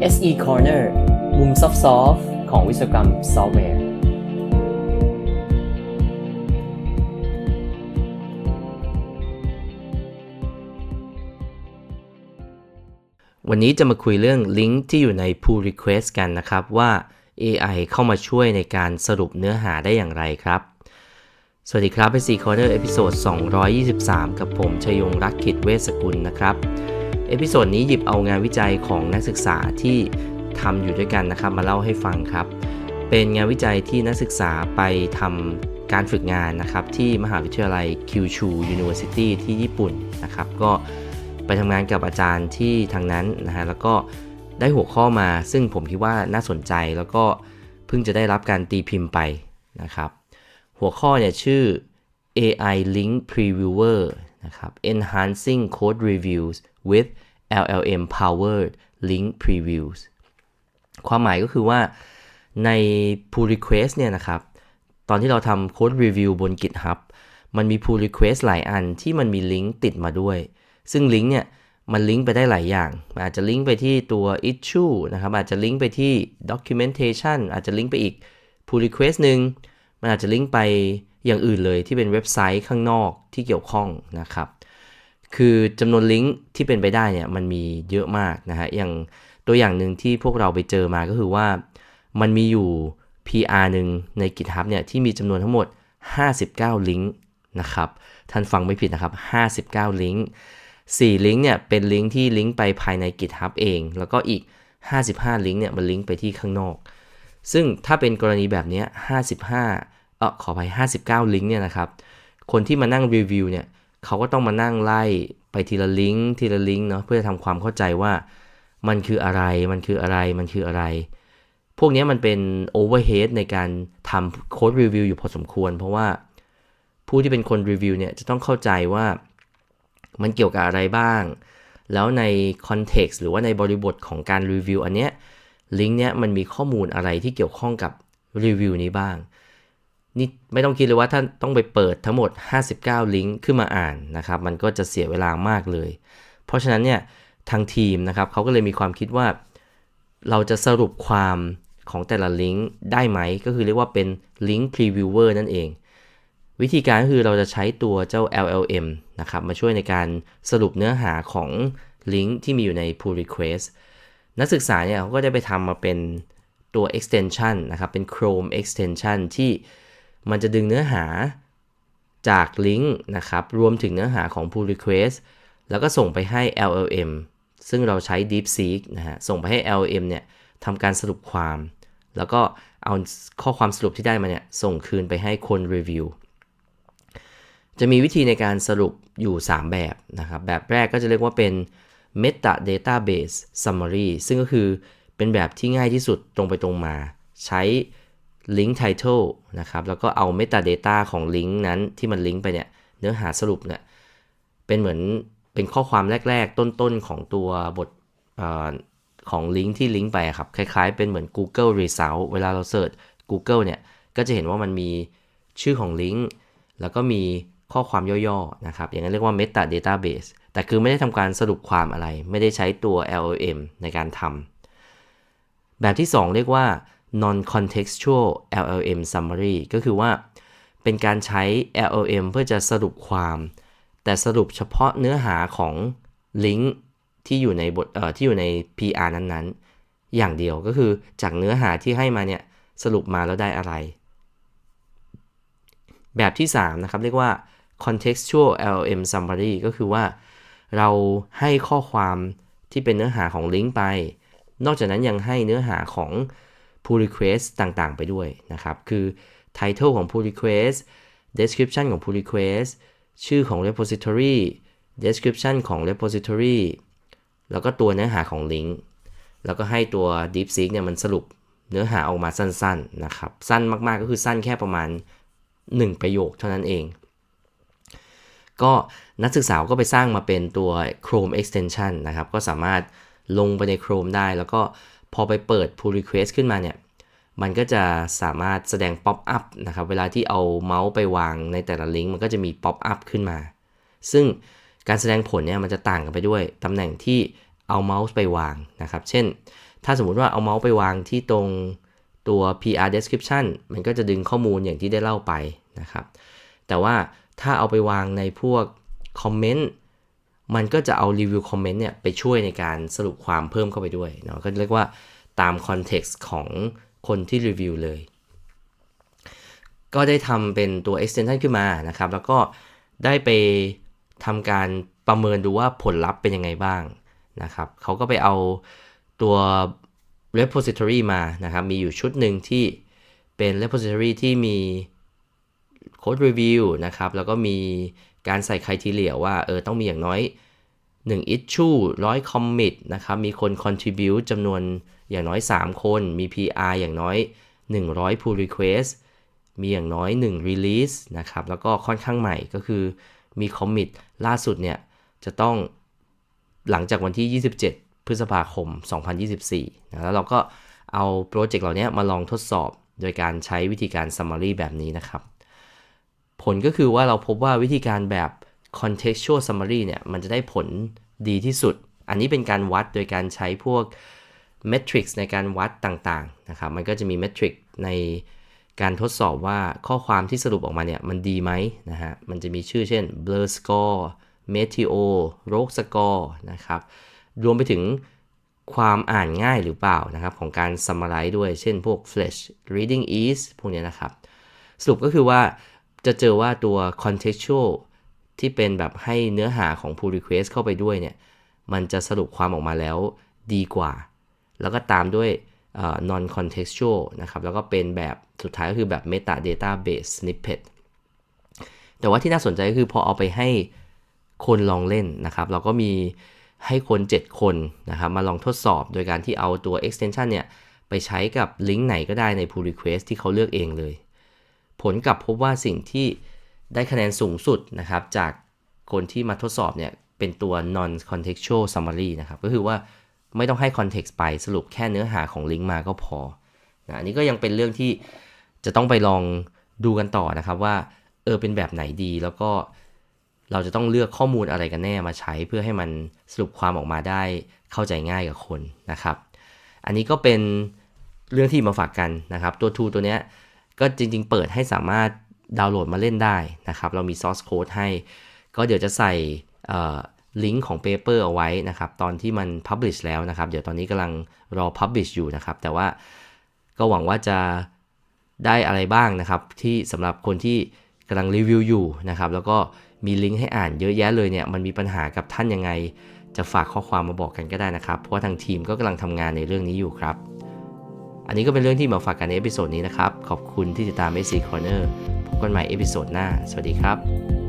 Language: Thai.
SE Corner มุมซอฟต์ของวิศวกรรมซอฟต์แวร์ วันนี้จะมาคุยเรื่องลิงก์ที่อยู่ใน pull request กันนะครับว่า AI เข้ามาช่วยในการสรุปเนื้อหาได้อย่างไรครับ สวัสดีครับ PC Corner เอพิโซด223 กับผมชยงรักขิดเวสกุลนะครับ เอพิโซดนี้หยิบเอางานวิจัยของนักศึกษาที่ทำอยู่ด้วยกันนะครับ มาเล่าให้ฟังครับ เป็นงานวิจัยที่นักศึกษาไปทำการฝึกงานนะครับ ที่มหาวิทยาลัย Kyushu University ที่ญี่ปุ่นนะครับ ก็ไปทำงานกับอาจารย์ที่ทางนั้นนะฮะแล้วก็ได้หัวข้อมาซึ่งผมคิดว่าน่าสนใจแล้วก็เพิ่งจะได้รับการตีพิมพ์ไปนะครับ หัวข้อเนี่ยชื่อ AI Link Previewer นะครับ Enhancing Code Reviews with LLM Powered Link Previews ความหมายก็คือว่าใน pull request เนี่ยนะครับ ตอนที่เราทำ code review บน GitHub มันมี pull request หลายอันที่มันมีลิงก์ติดมาด้วย ซึ่งลิงก์เนี่ยมันลิงก์ไปได้หลายอย่าง มันอาจจะลิงก์ไปที่ตัว issue นะครับ อาจจะลิงก์ไปที่ documentation อาจจะลิงก์ไปอีก pull request หนึ่งมันอาจจะลิงก์ไป อย่างอื่นเลยที่เป็นเว็บไซต์ข้างนอกที่เกี่ยวข้องนะครับ คือจำนวนลิงก์ที่เป็นไปได้เนี่ยมันมีเยอะมากนะฮะ อย่างตัวอย่างหนึ่งที่พวกเราไปเจอมาก็คือว่ามันมีอยู่ PR หนึ่งใน GitHub เนี่ยที่มีจำนวนทั้งหมด 59 ลิงก์นะครับท่านฟังไม่ผิดนะครับ 59 ลิงก์ 4 ลิงก์เนี่ยเป็นลิงก์ที่ลิงก์ไปภายใน GitHub เอง แล้วก็อีก 55 ลิงก์เนี่ยมันลิงก์ไปที่ข้างนอก ซึ่งถ้าเป็นกรณีแบบนี้ 55 เออขอไป59 ลิงก์เนี่ยนะครับ คนที่มานั่งรีวิวเนี่ยเขาก็ต้องมานั่งไล่ไปทีละลิงก์ทีละลิงก์เนาะเพื่อจะทำความเข้าใจว่ามันคืออะไร มันคืออะไร มันคืออะไร พวกนี้มันเป็นโอเวอร์เฮดในการทำโค้ดรีวิวอยู่พอสมควร เพราะว่าผู้ที่เป็นคนรีวิวเนี่ยจะต้องเข้าใจว่ามันเกี่ยวกับอะไรบ้าง แล้วในคอนเท็กซ์หรือว่าในบริบทของการรีวิวอันเนี้ยลิงก์เนี้ยมันมีข้อมูลอะไรที่เกี่ยวข้องกับรีวิวนี้บ้าง นี่ไม่ต้องคิดเลยว่าท่านต้องไปเปิดทั้งหมด 59 ลิงก์ขึ้นมาอ่านนะครับ มันก็จะเสียเวลามากเลย เพราะฉะนั้นเนี่ยทางทีมนะครับเขาก็เลยมีความคิดว่า เราจะสรุปความของแต่ละลิงก์ได้ไหม ก็คือเรียกว่าเป็นลิงก์ previewer นั่นเอง วิธีการก็คือเราจะใช้ตัวเจ้า LLM นะครับมาช่วยในการสรุปเนื้อหาของลิงก์ที่มีอยู่ใน pull request นักศึกษาเนี่ยเขาก็จะไปทำมาเป็นตัว extension นะครับ เป็น Chrome extension ที่ มันจะดึงเนื้อหาจากลิงก์นะครับ รวมถึงเนื้อหาของ pull request แล้วก็ส่งไปให้ LLM ซึ่งเราใช้ DeepSeek นะฮะ ส่งไปให้ LLM เนี่ยทำการสรุปความ แล้วก็เอาข้อความสรุปที่ได้มาเนี่ย ส่งคืนไปให้คนรีวิว จะมีวิธีในการสรุปอยู่ 3 แบบนะครับ แบบแรกก็จะเรียกว่าเป็น Meta Database Summary ซึ่งก็คือเป็นแบบที่ง่ายที่สุดตรงไปตรงมา ใช้ Link Title นะครับ แล้วก็เอา Metadata ของลิงก์นั้นที่มันลิงก์ไปเนี่ย เนื้อหาสรุปเนี่ย เป็นเหมือนเป็นข้อความแรก ๆ ต้นๆ ของตัวบทอของลิงก์ที่ลิงก์ไปครับ คล้ายๆ เป็นเหมือน Google Result เวลาเราเสิร์ช Google เนี่ย ก็จะเห็นว่ามันมีชื่อของลิงก์แล้วก็มีข้อความย่อๆ นะครับ อย่างนั้นเรียกว่า Meta Database แต่คือไม่ได้ทำการสรุปความอะไร ไม่ได้ใช้ตัว LLM ในการทำแบบที่ 2 เรียกว่า non-contextual LLM summary ก็คือว่าเป็นการใช้ LLM เพื่อจะสรุปความ แต่สรุปเฉพาะเนื้อหาของลิงก์ที่อยู่ในบทเอ่อที่อยู่ใน PR นั้นๆ อย่างเดียวก็คือจากเนื้อหาที่ให้มาเนี่ยสรุปมาแล้วได้อะไร แบบที่ 3 นะครับ เรียกว่า contextual LLM summary ก็คือว่าเราให้ข้อความที่เป็นเนื้อหาของลิงก์ไป นอกจากนั้นยังให้เนื้อหาของ pull request ต่างๆ ไปด้วยนะครับ คือ title ของ pull request description ของ pull request ชื่อของ repository description ของ repository แล้วก็ตัวเนื้อหาของลิงก์แล้วก็ให้ตัว DeepSeek เนี่ยมันสรุปเนื้อหาออกมาสั้นๆนะครับ สั้นมากๆก็คือสั้นแค่ประมาณ 1 ประโยคเท่านั้นเอง ก็นักศึกษาก็ไปสร้างมาเป็นตัว Chrome extension นะครับ ก็สามารถลงไปใน Chrome ได้ แล้วก็ พอไปเปิด pull request ขึ้นมาเนี่ย มันก็จะสามารถแสดง pop up นะครับ เวลาที่เอาเมาส์ไปวางในแต่ละลิงก์มันก็จะมี pop up ขึ้นมา ซึ่งการแสดงผลเนี่ยมันจะต่างกันไปด้วย ตำแหน่งที่เอาเมาส์ไปวางนะครับ เช่น ถ้าสมมุติว่าเอาเมาส์ไปวางที่ตรงตัว PR description มันก็จะดึงข้อมูลอย่างที่ได้เล่าไปนะครับ แต่ว่าถ้าเอาไปวางในพวกคอมเมนต์ มันก็จะเอารีวิวคอมเมนต์เนี่ยไปช่วยในการสรุปความเพิ่มเข้าไปด้วยเนาะก็เรียกว่าตามคอนเท็กซ์ของคนที่รีวิวเลย ก็ได้ทำเป็นตัว extension ขึ้นมานะครับ แล้วก็ได้ไปทำการประเมินดูว่าผลลัพธ์เป็นยังไงบ้างนะครับเขาก็ไปเอาตัว repository มานะครับ มีอยู่ชุดหนึ่งที่เป็น repository ที่มี code review นะครับ แล้วก็มี การใส่ criteria ว่าเออต้องมีอย่างน้อย 1 issue 100 commit นะครับ มีคน contribute จำนวนอย่างน้อย 3 คน มี PR อย่างน้อย 100 pull request มีอย่างน้อย 1 release นะครับ แล้วก็ค่อนข้างใหม่ก็คือมี commit ล่าสุดเนี่ยจะต้องหลังจากวันที่ 27 พฤษภาคม 2024นะแล้วเราก็เอาโปรเจกต์เหล่านี้มาลองทดสอบโดยการใช้วิธีการ summary แบบนี้นะครับ ผลก็คือว่าเราพบว่าวิธีการแบบ contextual summary เนี่ย มันจะได้ผลดีที่สุด อันนี้เป็นการวัดโดยการใช้พวก metrics ในการวัดต่างๆ นะครับ มันก็จะมี metric ในการทดสอบว่าข้อความที่สรุปออกมาเนี่ย มันดีไหมนะฮะ มันจะมีชื่อเช่น blur score meteo rogue score นะครับ รวมไปถึงความอ่านง่ายหรือเปล่านะครับ ของการ summarize ด้วย เช่นพวก flash reading ease พวกเนี้ยนะครับ สรุปก็คือว่า จะเจอว่าตัว contextual ที่เป็นแบบให้เนื้อหาของ pull request เข้าไปด้วยเนี่ย มันจะสรุปความออกมาแล้วดีกว่า แล้วก็ตามด้วย non contextual นะครับ แล้วก็เป็นแบบสุดท้ายก็คือแบบ meta database snippet แต่ว่าที่น่าสนใจก็คือพอเอาไปให้คนลองเล่นนะครับ เราก็มีให้คน 7 คนนะครับมาลองทดสอบโดยการที่เอาตัว extension เนี่ย ไปใช้กับลิงก์ไหนก็ได้ใน pull request ที่เขาเลือกเองเลย ผลกลับพบว่าสิ่งที่ได้คะแนนสูงสุดนะครับ จากคนที่มาทดสอบเนี่ยเป็นตัว non contextual summary นะครับ ก็คือว่าไม่ต้องให้ context ไปสรุปแค่เนื้อหาของลิงก์มาก็พอนะอันนี้ก็ยังเป็นเรื่องที่จะต้องไปลองดูกันต่อนะครับว่าเออเป็นแบบไหนดีแล้วก็เราจะต้องเลือกข้อมูลอะไรกันแน่มาใช้เพื่อให้มันสรุปความออกมาได้เข้าใจง่ายกับคนนะครับ อันนี้ก็เป็นเรื่องที่มาฝากกันนะครับ ตัว tool ตัวเนี้ย ก็จริงๆ เปิดให้สามารถดาวน์โหลดมาเล่นได้นะครับ เรามี source code ให้ ก็เดี๋ยวจะใส่ลิงก์ของ paper เอาไว้นะครับ ตอนที่มัน publish แล้วนะครับ เดี๋ยวตอนนี้กำลังรอ publish อยู่นะครับ แต่ว่าก็หวังว่าจะได้อะไรบ้างนะครับ ที่สำหรับคนที่กำลังรีวิวอยู่นะครับ แล้วก็มีลิงก์ให้อ่านเยอะแยะเลยเนี่ย มันมีปัญหากับท่านยังไง จะฝากข้อความมาบอกกันก็ได้นะครับ เพราะว่าทางทีมก็กำลังทำงานในเรื่องนี้อยู่ครับ อันนี้ก็เป็นเรื่องที่มาฝากกันในเอพิโซดนี้นะครับ ขอบคุณที่ติดตาม SC Corner พบกันใหม่เอพิโซดหน้า สวัสดีครับ